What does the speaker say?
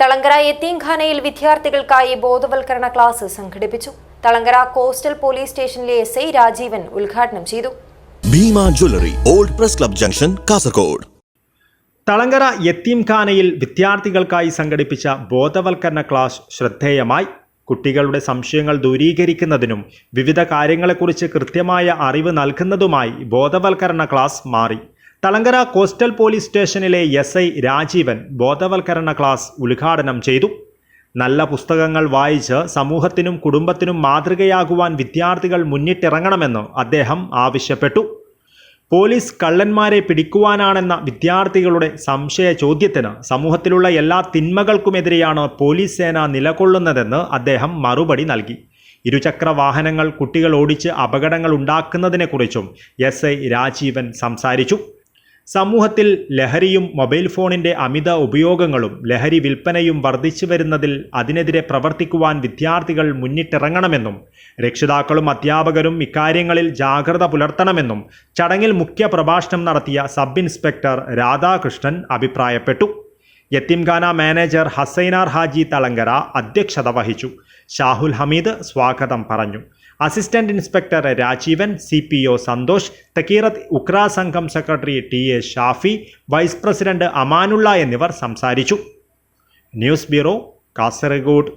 തളങ്കര യത്തീംഖാനയിൽ വിദ്യാർത്ഥികൾക്കായി ബോധവൽക്കരണ ക്ലാസ് സംഘടിപ്പിച്ചു. തളങ്കര കോസ്റ്റൽ പോലീസ് സ്റ്റേഷനിലെ എസ് ഐ രാജീവൻ ഉദ്ഘാടനം ചെയ്തു. Bheema jewellery old press club junction Kasaragod. Thalangara യത്തീംഖാനയിൽ വിദ്യാർത്ഥികൾക്കായി സംഘടിപ്പിച്ച ബോധവൽക്കരണ ക്ലാസ് ശ്രദ്ധേയമായി. കുട്ടികളുടെ സംശയങ്ങൾ ദൂരീകരിക്കുന്നതിനും വിവിധ കാര്യങ്ങളെക്കുറിച്ച് കൃത്യമായ അറിവ് നൽകുന്നതുമായി ബോധവൽക്കരണ ക്ലാസ് മാറി. തളങ്കര കോസ്റ്റൽ പോലീസ് സ്റ്റേഷനിലെ എസ് ഐ രാജീവൻ ബോധവൽക്കരണ ക്ലാസ് ഉദ്ഘാടനം ചെയ്തു. നല്ല പുസ്തകങ്ങൾ വായിച്ച് സമൂഹത്തിനും കുടുംബത്തിനും മാതൃകയാകുവാൻ വിദ്യാർത്ഥികൾ മുന്നിട്ടിറങ്ങണമെന്ന് അദ്ദേഹം ആവശ്യപ്പെട്ടു. പോലീസ് കള്ളന്മാരെ പിടിക്കുവാനാണെന്ന വിദ്യാർത്ഥികളുടെ സംശയ ചോദ്യത്തിന് സമൂഹത്തിലുള്ള എല്ലാ തിന്മകൾക്കുമെതിരെയാണ് പോലീസ് സേന നിലകൊള്ളുന്നതെന്ന് അദ്ദേഹം മറുപടി നൽകി. ഇരുചക്ര വാഹനങ്ങൾ കുട്ടികൾ ഓടിച്ച് അപകടങ്ങൾ ഉണ്ടാക്കുന്നതിനെക്കുറിച്ചും എസ് ഐ രാജീവൻ സംസാരിച്ചു. സമൂഹത്തിൽ ലഹരിയും മൊബൈൽ ഫോണിന്റെ അമിത ഉപയോഗങ്ങളും ലഹരി വിൽപ്പനയും വർദ്ധിച്ചു വരുന്നതിൽ അതിനെതിരെ പ്രവർത്തിക്കുവാൻ വിദ്യാർത്ഥികൾ മുന്നിട്ടിറങ്ങണമെന്നും രക്ഷിതാക്കളും അധ്യാപകരും ഇക്കാര്യങ്ങളിൽ ജാഗ്രത പുലർത്തണമെന്നും ചടങ്ങിൽ മുഖ്യ പ്രഭാഷണം നടത്തിയ സബ് ഇൻസ്പെക്ടർ രാധാകൃഷ്ണൻ അഭിപ്രായപ്പെട്ടു. യത്തിംഖാന മാനേജർ ഹസൈനാർ ഹാജി തളങ്കര അധ്യക്ഷത വഹിച്ചു. ഷാഹുൽ ഹമീദ് സ്വാഗതം പറഞ്ഞു. Assistant inspector Rajeevan C P O Santhosh തക്കീറത്ത് ഉക്ര സംഘം secretary T A Shafi vice president Amanulla എന്നിവർ സംസാരിച്ചു. News bureau Kasaragod.